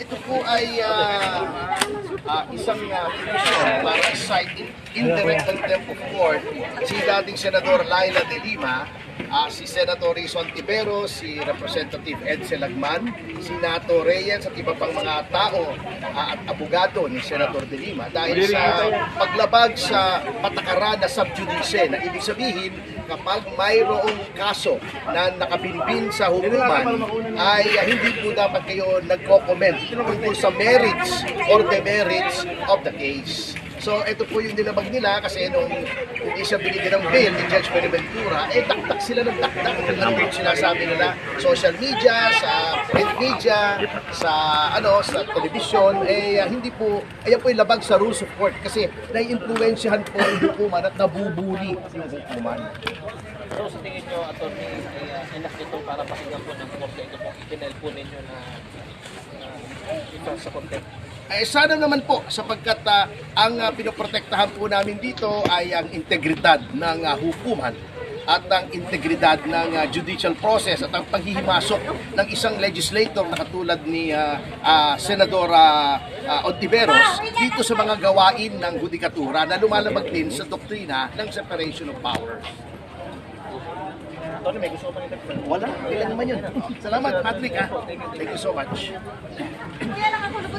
Ito po ay ah, ah, isang uh, petition para cite in indirect contempt of court. Si dating Senador Laila de Lima, ah, si Senator Rizon Tiberos, si Representative Edsel Lagman, si Nato Reyes at iba pang mga tao ah, at abogado ni Senator de Lima dahil sa paglabag sa patakaran na subjudice na ibig sabihin kapag mayroong kaso na nakabinbin sa hukuman ay ah, hindi po dapat kayo nagko-comment tungkol sa merits or demerits of the case. So ito po yung nilabag nila kasi nung hindi siya binigyan ng bail ni Judge Benaventura, eh taktak sila ng taktak ano yung sinasabi nila social media, sa print media, sa ano sa television, eh hindi po, ayan po yung labag sa rules of court kasi naiimpluwensyahan po yung hukuman at nabubuli yung hukuman. So sa tingin nyo, attorney, ay uh, enough ito para pakinggan po ng korte ito pong itinel po ninyo na uh, ito sa contempt. Eh, sana naman po sapagkat ah, ang uh, pinoprotektahan po namin dito ay ang integridad ng ah, hukuman at ang integridad ng ah, judicial process at ang paghihimasok ng isang legislator na katulad ni ah, ah, Senador uh, Ontiveros dito sa mga gawain ng hudikatura na lumalabag din sa doktrina ng separation of powers. Tony, may gusto pa Wala, kailan naman yun. Salamat, Patrick. Ha? Thank you so much. Ito